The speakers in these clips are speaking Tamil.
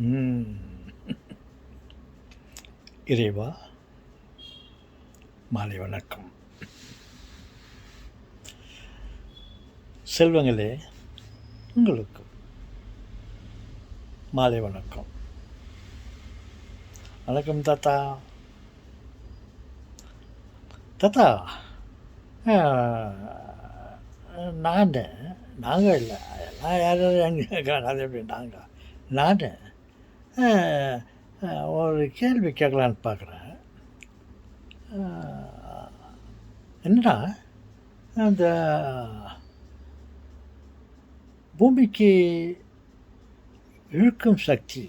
ம். இறைவா மாலை வணக்கம் செல்வங்களே உங்களுக்கு மாலை வணக்கம் வணக்கம் தாத்தா தாத்தா நான் நாங்கள் இல்லை எல்லாம் யாரும் எங்கே காணாது எப்படி நாங்கள் நான் ஒரு கேள்வி கேட்கலான்னு பார்க்குறேன். என்னடா? அந்த பூமிக்கு இழுக்கும் சக்தி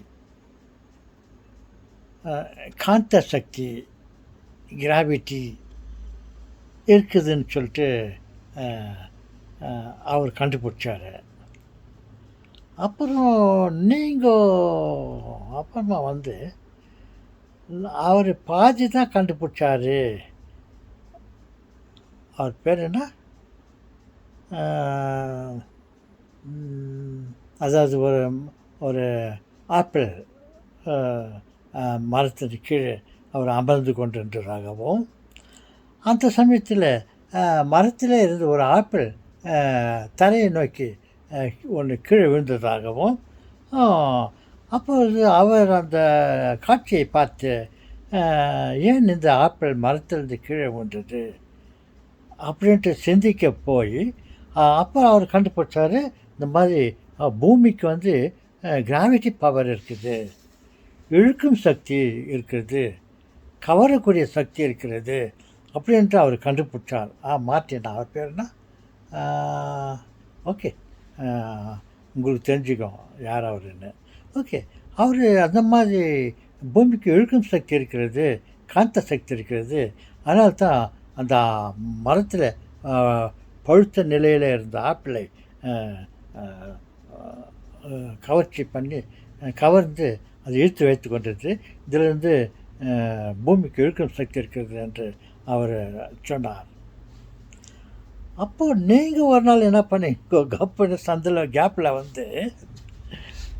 காந்த சக்தி கிராவிட்டி இருக்குதுன்னு சொல்லிட்டு அவர் கண்டுபிடிச்சார். அப்புறம் நீங்கள் அப்புறமா வந்து அவர் பாதி தான் கண்டுபிடிச்சார். அவர் பேர் என்ன? அதாவது ஒரு ஒரு ஆப்பிள் அஹ், மரத்தின் கீழே அவர் அமர்ந்து கொண்டிருந்ததாகவும் அந்த சமயத்தில் மரத்தில் இருந்து ஒரு ஆப்பிள் தலையை தரையை நோக்கி ஒன்று கீழே விழுந்ததாகவும் அப்போது அவர் அந்த காட்சியை பார்த்து ஏன் இந்த ஆப்பிள் மரத்திலிருந்து கீழே விழுந்தது? அப்படின்ட்டு சிந்திக்க போய் அப்போ அவர் கண்டுபிடிச்சார் இந்த மாதிரி பூமிக்கு வந்து கிராவிட்டி பவர் இருக்குது. இழுக்கும் சக்தி இருக்கிறது. கவரக்கூடிய சக்தி இருக்கிறது. அப்படின்ட்டு அவர் கண்டுபிடிச்சார். ஆ மார்ட்டின் அவர் பேர்னா ஓகே. உங்களுக்கு தெரிஞ்சுக்கும் யார் அவருன்னு. ஓகே அவர் அந்த மாதிரி பூமிக்கு இழுக்கும் சக்தி இருக்கிறது காந்த சக்தி இருக்கிறது. அதனால தான் அந்த மரத்தில் பழுத்த நிலையில் இருந்த ஆப்பிளை கவர்ச்சி பண்ணி கவர்ந்து அதை இழுத்து வைத்து கொண்டது. இதிலிருந்து பூமிக்கு இழுக்கும் சக்தி இருக்கிறது என்று அவர் சொன்னார். அப்போ நீங்கள் ஒரு நாள் என்ன பண்ணி கப்புன்னு சந்தில் கேப்பில் வந்து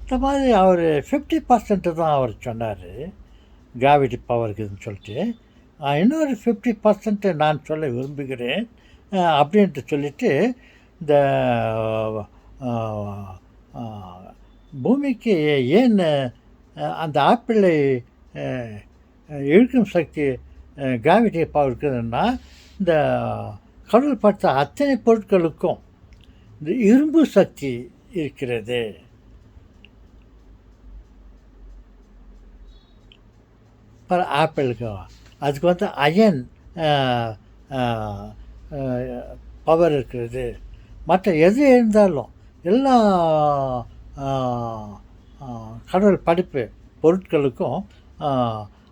இந்த மாதிரி அவர் ஃபிஃப்டி பர்சன்ட்டு தான் அவர் சொன்னார். கிராவிட்டி பவர் இருக்குதுன்னு சொல்லிட்டு. இன்னொரு ஃபிஃப்டி பர்சன்ட்டு நான் சொல்ல விரும்புகிறேன். அப்படின்ட்டு சொல்லிவிட்டு இந்த பூமிக்கு ஏன் அந்த ஆப்பிளை இழுக்கும் சக்தி கிராவிட்டி பவர் இருக்குதுன்னா இந்த கடல் பார்த்த அத்தனை பொருட்களுக்கும் இந்த இரும்பு சக்தி இருக்கிறது. பல ஆப்பிளுக்கு அதுக்கு வந்து அயன் பவர் இருக்கிறது மற்ற எது இருந்தாலும் எல்லா கடவுள் படிப்பு பொருட்களுக்கும்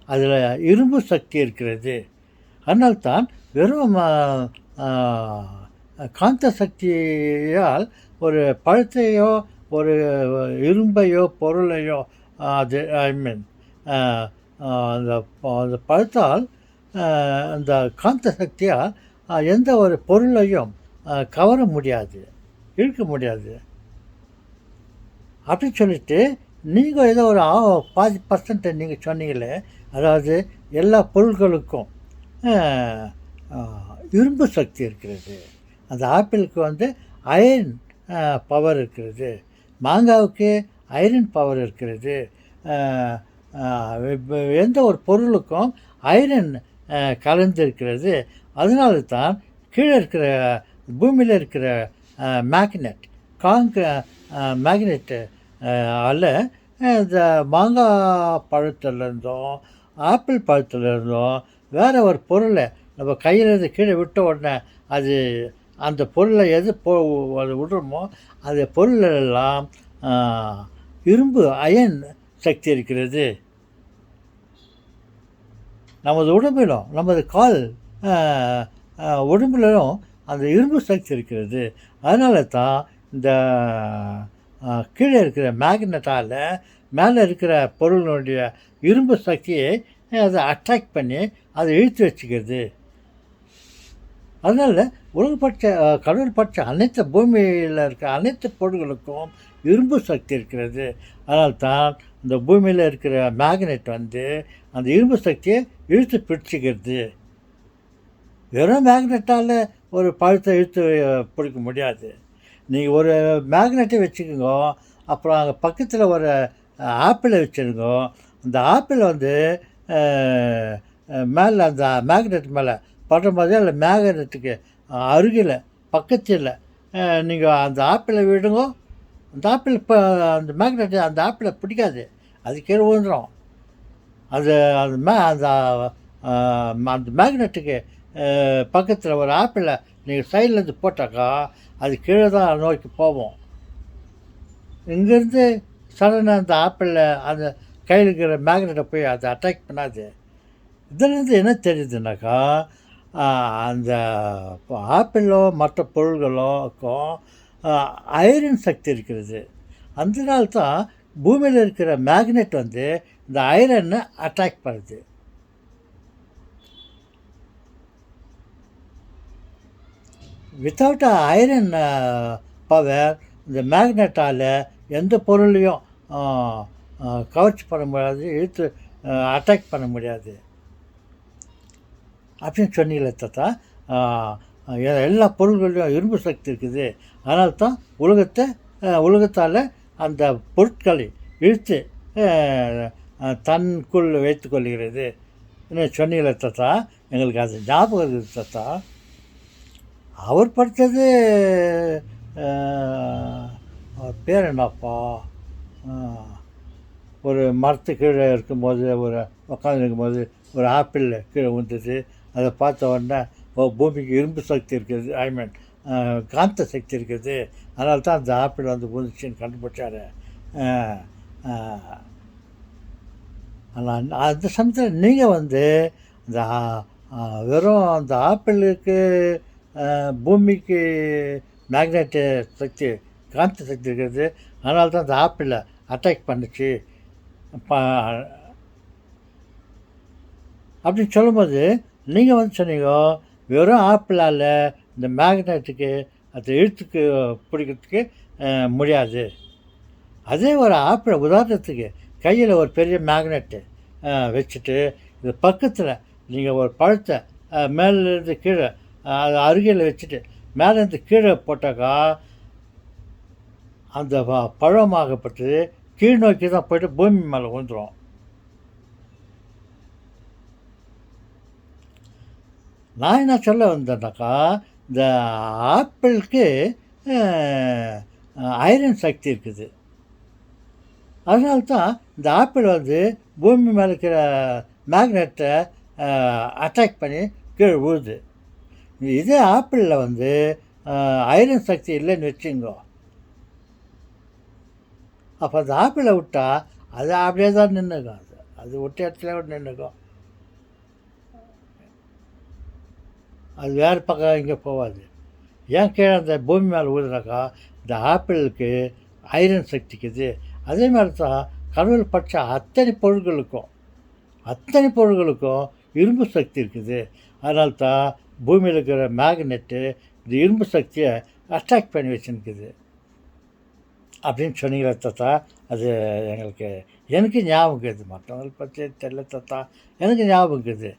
அதில் இரும்பு சக்தி இருக்கிறது. அதனால்தான் வெறும் காந்த சக்தியால் ஒரு பழத்தையோ ஒரு இரும்பையோ பொருளையோ அது ஐ மீன் அந்த அந்த பழத்தால் அந்த காந்த சக்தியால் எந்த ஒரு பொருளையும் கவர முடியாது இழுக்க முடியாது. அப்படி சொல்லிட்டு நீங்கள் ஏதோ ஒரு ஆ- பாதி பர்சன்ட்டை நீங்கள் சொன்னீங்களே அதாவது எல்லா பொருள்களுக்கும் இரும்பு சக்தி இருக்கிறது. அந்த ஆப்பிளுக்கு வந்து அயர்ன் பவர் இருக்கிறது. மாங்காவுக்கு ஐரன் பவர் இருக்கிறது. எந்த ஒரு பொருளுக்கும் ஐரன் கலந்து இருக்கிறது. அதனால தான் கீழே இருக்கிற பூமியில் இருக்கிற மேக்னெட் காங்க மேக்னெட்டு அல்ல இந்த மாங்காய் பழத்துலேருந்தும் ஆப்பிள் பழத்துலேருந்தும் வேறு ஒரு பொருளை நம்ம கையில் இருந்து கீழே விட்ட உடனே அது அந்த பொருளை எது போ அது விடுறோமோ அந்த பொருளெல்லாம் இரும்பு அயன் சக்தி இருக்கிறது. நமது உடம்பிலும் நமது கால் உடம்புலும் உடம்பிலும் அந்த இரும்பு சக்தி இருக்கிறது. அதனால தான் இந்த கீழே இருக்கிற மேக்னட்டால் மேலே இருக்கிற பொருளினுடைய இரும்பு சக்தியை அதை அட்ராக்ட் பண்ணி அதை இழுத்து வச்சுக்கிறது. அதனால் உலகப்பட்ச அஹ், கடவுள் பட்ச அனைத்து பூமியில் இருக்க அனைத்து பொருள்களுக்கும் இரும்பு சக்தி இருக்கிறது. அதனால் தான் இந்த பூமியில் இருக்கிற மேக்னெட் வந்து அந்த இரும்பு சக்தியை இழுத்து பிடிச்சிக்கிறது. வெறும் மேக்னெட்டால் ஒரு பழத்தை இழுத்து பிடிக்க முடியாது. நீங்கள் ஒரு மேக்னெட்டை வச்சுக்கோங்க. அப்புறம் அங்கே பக்கத்தில் ஒரு ஆப்பிளை வச்சுருங்க. அந்த ஆப்பிள் வந்து மேலே அந்த மேக்னெட் மேலே படுற மாதிரி இல்லை மேக்னெட்டுக்கு அருகில் பக்கத்தில் நீங்கள் அந்த ஆப்பிளை விடுங்க. அந்த ஆப்பிள் இப்போ அந்த மேக்னெட் அந்த ஆப்பிளை பிடிக்காது. அது கீழே விழுந்துடும் அது அந்த மே அந்த அந்த மேக்னெட்டுக்கு பக்கத்தில் ஒரு ஆப்பிளை நீங்கள் சைட்லேருந்து போட்டாக்கா அது கீழே தான் நோக்கி போவோம் இங்கேருந்து சடனாக அந்த ஆப்பிளில் அந்த கையில் இருக்கிற மேக்னெட்டை போய் அதை அட்டாக் பண்ணாது. இதிலேருந்து என்ன தெரியுதுனாக்கா அந்த ஆப்பிளோ மற்ற பொருள்களுக்கும் அயரன் சக்தி இருக்கிறது. அதனால தான் பூமியில் இருக்கிற மேக்னெட் வந்து இந்த ஐரனை அட்டாக் பண்ணுது. வித்தவுட் ஐரன் பவர் இந்த மேக்னெட்டால் எந்த பொருளையும் கவர்ச்சி பண்ண முடியாது இழுத்து அட்டாக் பண்ண முடியாது. அப்படின்னு சொன்னீங்களே தாத்தா எ- எல்லா பொருள்களையும் இரும்பு சக்தி இருக்குது. அதனால தான் உலகத்தை உலகத்தால் அந்த பொருட்களை இழுத்து தன்குள் வைத்து கொள்கிறது. வைத்துக்கொள்கிறது சொன்னீங்களே தாத்தா எங்களுக்கு அது ஞாபகம் இருக்குது தாத்தா அவர் படித்தது பேர் என்னப்பா? ஒரு மரத்து கீழே இருக்கும்போது ஒரு உட்காந்து இருக்கும்போது ஒரு ஆப்பிள் கீழே விழுந்தது. அதை பார்த்த உடனே ஓ பூமிக்கு இரும்பு சக்தி இருக்குது ஐ மீன் காந்த சக்தி இருக்குது. அதனால தான் அந்த ஆப்பிள் வந்து விழுந்துச்சின்னு கண்டுபிடிச்சார். ஆனால் அந்த சமயத்தில் நீங்கள் வந்து இந்த வெறும் அந்த ஆப்பிளுக்கு பூமிக்கு மேக்னெட்டு சக்தி காந்த சக்தி இருக்கிறது அதனால தான் அந்த ஆப்பிளை அட்டாக் பண்ணுச்சு. அப்படின்னு சொல்லும்போது நீங்கள் வந்து சொன்னீங்க வெறும் ஆப்பிளால் இந்த மேக்னெட்டுக்கு அந்த இழுத்துக்கு பிடிக்கிறதுக்கு முடியாது. அதே ஒரு ஆப்பிளை உதாரணத்துக்கு கையில் ஒரு பெரிய மேக்னெட்டு வச்சுட்டு இது பக்கத்தில் நீங்கள் ஒரு பழத்தை மேலேருந்து கீழே அது அருகில் வச்சுட்டு மேலேருந்து கீழே போட்டாக்கா அந்த பழமாகப்பட்டு கீழ் நோக்கி தான் போயிட்டு பூமி மேலே விழுந்துரும் நான் என்ன சொல்ல வந்தேன்னாக்கா இந்த ஆப்பிளுக்கு ஐரன் சக்தி இருக்குது. அதனால்தான் இந்த ஆப்பிள் வந்து பூமி மேலே இருக்கிற மேக்னெட்டை அட்டாக் பண்ணி கீழே விழுது இதே ஆப்பிளில் வந்து ஐரன் சக்தி இல்லைன்னு வச்சுங்கோ. அப்போ அந்த ஆப்பிளை விட்டால் அது அப்படியே தான் நின்றுக்கும் அது அது விட்ட இடத்துல நின்றுக்கும் அது வேறு பக்கம் இங்கே போகாது. ஏன் கீழே அந்த பூமி மேலே ஊதுனாக்கா இந்த ஆப்பிளுக்கு ஐரன் சக்திக்குது அதே மாதிரி தான் கடவுள் பட்ச அத்தனை பொருள்களுக்கும் அத்தனை பொருள்களுக்கும் இரும்பு சக்தி இருக்குது. அதனால தான் பூமியில் இருக்கிற மேக்னெட்டு இந்த இரும்பு சக்தியை அட்ராக்ட் பண்ணி வச்சுருக்குது. அப்படின்னு சொன்னீங்களே தத்தா அது எங்களுக்கு எனக்கு ஞாபகம் இருக்குது. மற்றவங்களை பற்றி தெரியல தத்தா எனக்கு ஞாபகம் இருக்குது.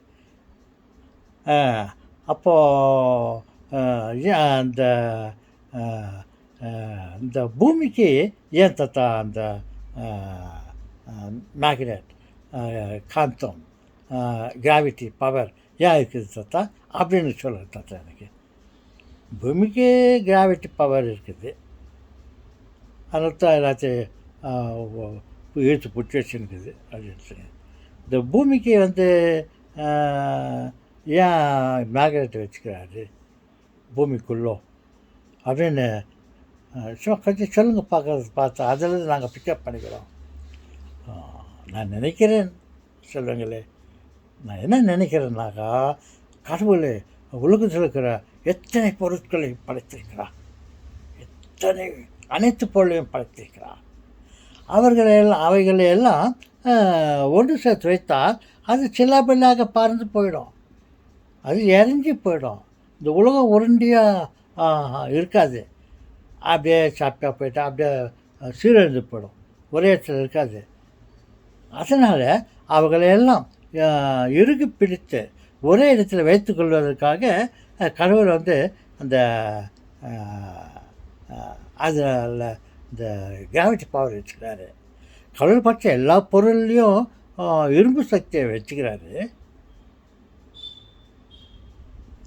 அப்போது ஏன் அந்த இந்த பூமிக்கு ஏன் தத்தா அந்த மேக்னெட் காந்தம் கிராவிட்டி பவர் ஏன் இருக்குது தத்தா? அப்படின்னு சொல்லுங்க தத்தா எனக்கு. பூமிக்கு கிராவிட்டி பவர் இருக்குது. அதனால தான் எல்லாத்தையும் இழுத்து பிடிச்சி வச்சுருக்குது அப்படின்னு சொல்லி இந்த பூமிக்கு வந்து ஏன் மேக்னெட் வச்சுக்கிறாரு? பூமிக்குள்ளோ. அப்படின்னு சும்மா கொஞ்சம் சொல்லுங்கள் பார்க்கறது பார்த்தா அதில் நாங்கள் பிக்கப் பண்ணிக்கிறோம். நான் நினைக்கிறேன் சொல்லுங்களே. நான் என்ன நினைக்கிறேன்னாக்கா கடவுள் உலகத்தில் இருக்கிற எத்தனை பொருட்களை படைத்திருக்கிறார்? எத்தனை அனைத்து பொருளையும் படைத்திருக்கிறார். அவர்களை எல்லாம் அவைகளை எல்லாம் ஒன்று சேர்த்து வைத்தால் அது சில்லாபில்லாக பறந்து போயிடும். அது எரிஞ்சு போயிடும். இந்த உலகம் உருண்டியாக இருக்காது. அப்படியே சாப்பிட்டா போயிட்டா அப்படியே சீரழிந்து போயிடும். ஒரே இடத்துல இருக்காது. அதனால் அவர்களையெல்லாம் இறுகி பிடித்து ஒரே இடத்துல வைத்துக்கொள்வதற்காக கடவுள் வந்து அந்த அதில் இந்த கிராவிட்டி பவர் வச்சுக்கிறாரு. கடவுள் பற்ற எல்லா பொருள்லேயும் இரும்பு சக்தியை வச்சுக்கிறாரு.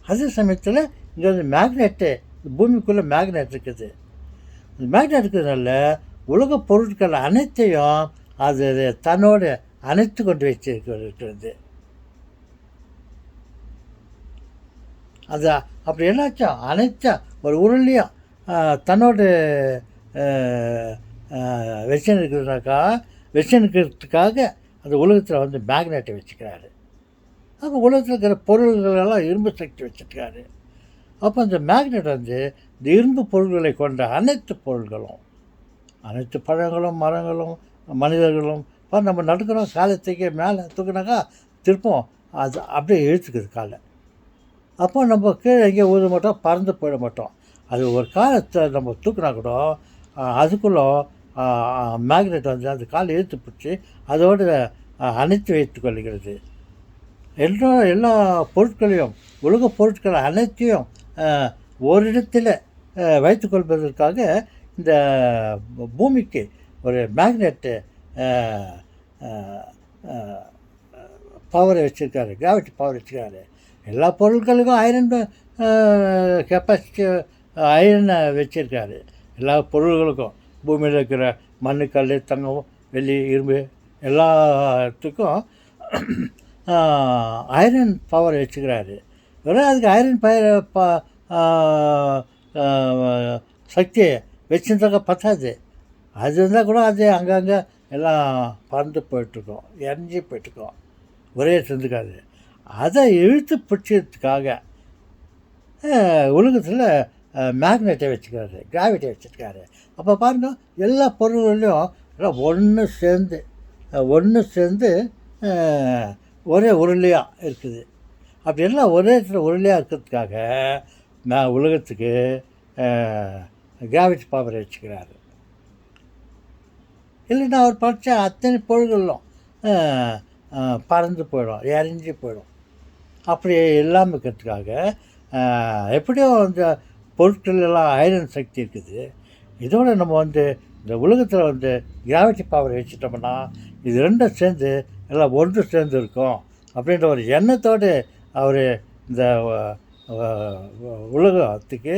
அதே சமயத்தில் இங்கே வந்து மேக்னெட்டு பூமிக்குள்ளே மேக்னெட் இருக்குது இந்த மேக்னெட் இருக்கிறதுனால உலக பொருட்கள் அனைத்தையும் அது தன்னோடு அணைத்து கொண்டு வச்சிருக்கிறது அது அப்படி என்னாச்சும் அனைத்தும் ஒரு உருளையும் தன்னோடு வச்சுருக்கிறதுனாக்கா வச்சுருக்கிறதுக்காக அந்த உலகத்தில் வந்து மேக்னெட்டை வச்சுக்கிறாரு அப்போ உலகத்தில் இருக்கிற பொருள்களெல்லாம் இரும்பு சக்தி வச்சுருக்காரு. அப்போ அந்த மேக்னெட் வந்து இந்த இரும்பு பொருள்களை கொண்ட அனைத்து பொருள்களும் அனைத்து பழங்களும் மரங்களும் மனிதர்களும் இப்போ நம்ம நடக்கிறோம் காலத்துக்கு மேலே தூக்குனாக்கா திருப்பம் அது அப்படியே இழுத்துக்குது காலை. அப்போ நம்ம கீழே எங்கேயும் ஊத மாட்டோம் பறந்து போயிட மாட்டோம். அது ஒரு காலத்தை நம்ம தூக்குனா கூட அதுக்குள்ளே அதுக்குள்ள மேக்னெட் வந்து அந்த காலை இழுத்து பிடிச்சி அதோடு அணைத்து வைத்து கொள்கிறது. எல்லா எல்லா பொருட்களையும் உலக பொருட்கள் அனைத்தையும் ஓரிடத்தில் வைத்துக்கொள்வதற்காக இந்த பூமிக்கு ஒரு மேக்னெட்டு பவரை வச்சுருக்காரு கிராவிட்டி பவர் வச்சுருக்காரு. எல்லா பொருட்களுக்கும் ஐரன் கெப்பாசிட்டி ஐரனை வச்சுருக்காரு. எல்லா பொருள்களுக்கும் பூமியில் இருக்கிற மண் கல் தங்கம் வெள்ளி இரும்பு எல்லாத்துக்கும் ஐரன் பவர் வச்சுக்கிறாரு. வெறும் அதுக்கு ஐரன் பயிர் சக்தி ஆஹ், வச்சுருந்தாக்க பத்தாது. அது இருந்தால் கூட அது அங்கங்கே எல்லாம் பறந்து போயிட்டுருக்கோம். எரிஞ்சு போயிட்டுருக்கோம். ஒரே இருந்துக்காது அதை இழுத்து பிடிச்சதுக்காக உலகத்தில் மேக்னெட்டை வச்சுக்கிறாரு. கிராவிட்டி வச்சுருக்காரு. அப்போ பாருங்க எல்லா பொருள்களையும் எல்லாம் ஒன்று சேர்ந்து ஒன்று சேர்ந்து ஒரே உருளையாக இருக்குது. அப்படி எல்லாம் ஒரே இடத்துல உருளையாக இருக்கிறதுக்காக நான் உலகத்துக்கு கிராவிட்டி பவர் வச்சுக்கிறாரு. இல்லைன்னா அவர் படித்த அத்தனை பொருள்களும் பறந்து போயிடும் எரிஞ்சு போயிடும். அப்படி இல்லாமல் இருக்கிறதுக்காக எப்படியோ அந்த பொருட்கள் எல்லாம் ஐரன் சக்தி இருக்குது. இதோட நம்ம வந்து இந்த உலகத்தில் வந்து கிராவிட்டி பவர் வச்சுட்டோம்னா இது ரெண்டும் சேர்ந்து எல்லாம் ஒன்று சேர்ந்து இருக்கும் அப்படின்ற ஒரு எண்ணத்தோடு அவர் இந்த உலகத்துக்கு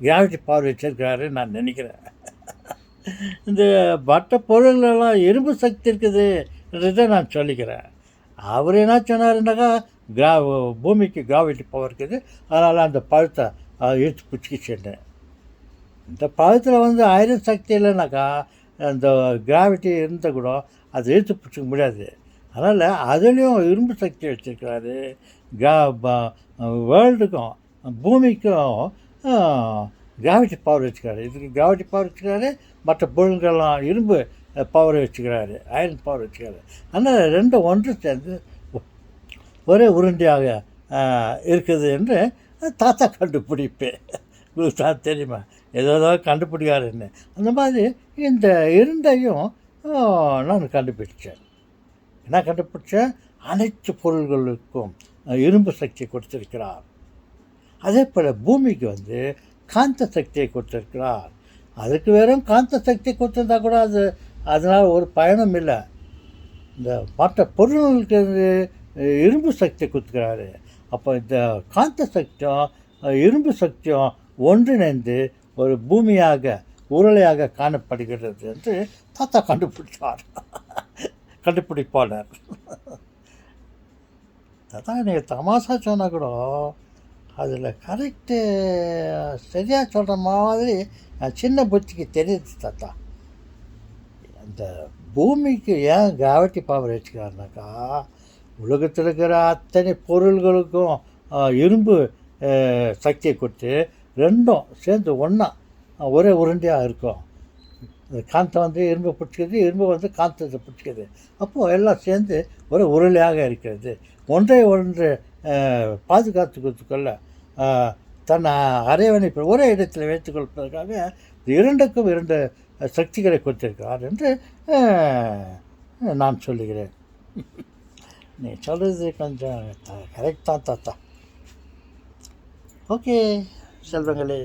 கிராவிட்டி பவர் வச்சிருக்கிறாரு நான் நினைக்கிறேன். இந்த மற்ற பொருள்களெல்லாம் இரும்பு சக்தி இருக்குதுன்றதை நான் சொல்லிக்கிறேன். அவர் என்ன சொன்னாருன்னாக்கா கிரா பூமிக்கு கிராவிட்டி பவர் இருக்குது அதனால் அந்த பழத்தை இழுத்து பிடிச்சிக்க சென்றேன். இந்த பழத்தில் வந்து ஐரன் சக்தி இல்லைனாக்கா அந்த கிராவிட்டி இருந்தால் கூட அதை இழுத்து பிடிச்சிக்க முடியாது. அதனால் அதுலேயும் இரும்பு சக்தி வச்சுருக்கிறாரு. கிரா வேர்ல்டுக்கும் பூமிக்கும் கிராவிட்டி பவர் வச்சுக்கிறாரு இதுக்கு கிராவிட்டி பவர் வச்சுக்கிறாரு மற்ற பொருள்கள்லாம் இரும்பு பவர் வச்சுக்கிறாரு அயர்ன் பவர் வச்சுக்கிறாரு அதனால் ரெண்டும் ஒன்று சேர்ந்து ஒரே உருண்டையாக இருக்குது என்று தாத்தா கண்டுபிடிப்பேன் உங்களுக்கு தான் தெரியுமா? ஏதோ ஏதோ கண்டுபிடிக்காருன்னு அந்த மாதிரி இந்த இருண்டையும் நான் கண்டுபிடிச்சேன். என்ன கண்டுபிடிச்சேன் அனைத்து பொருள்களுக்கும் இரும்பு சக்தி கொடுத்திருக்கிறார். அதே போல் பூமிக்கு வந்து காந்த சக்தியை கொடுத்திருக்கிறார். அதுக்கு வெறும் காந்த சக்தி கொடுத்துருந்தா கூட அது அதனால் ஒரு பயனும் இல்லை. இந்த மற்ற பொருள்களுக்கு வந்து, இரும்பு சக்தி கொடுத்துக்கிறாரு அப்போ இந்த காந்த சக்தியும் இரும்பு சக்தியும் ஒன்றிணைந்து ஒரு பூமியாக உருளையாக காணப்படுகிறது என்று தாத்தா கண்டுபிடிச்சார் கண்டுபிடிப்பாளர். தாத்தா நீங்கள் தமாஷா சொன்னால் கூட அதில் கரெக்டு சரியாக சொல்கிற மாதிரி நான் சின்ன புத்திக்கு தெரியுது தாத்தா. அந்த பூமிக்கு ஏன் கிராவிட்டி பவர் வச்சுக்கிறாருனாக்கா உலகத்தில் இருக்கிற அத்தனை பொருள்களுக்கும் இரும்பு சக்தியை கொடுத்து ரெண்டும் சேர்ந்து ஒன்றா ஒரே உருண்டையாக இருக்கும். இந்த காந்தம் வந்து இரும்பு பிடிச்சிக்கிது இரும்பு வந்து காந்தத்தை பிடிச்சிக்கிது அப்போது எல்லாம் சேர்ந்து ஒரு உருளையாக இருக்கிறது. ஒன்றை ஒன்று பாதுகாத்து கொடுத்துக்கொள்ள தன்னை தன் ஒரே இடத்தில் வைத்துக் கொள்வதற்காக இரண்டுக்கும் இரண்டு சக்திகளை கொடுத்திருக்கிறார் என்று நான் சொல்லுகிறேன். நீ சொல்கிறது கொஞ்சம் கரெக்ட் தான் தாத்தா. ஓகே செல்வங்களே.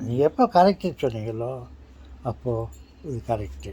நீங்கள் எப்போ கரெக்டு சொன்னீங்களோ அப்போது இது கரெக்டு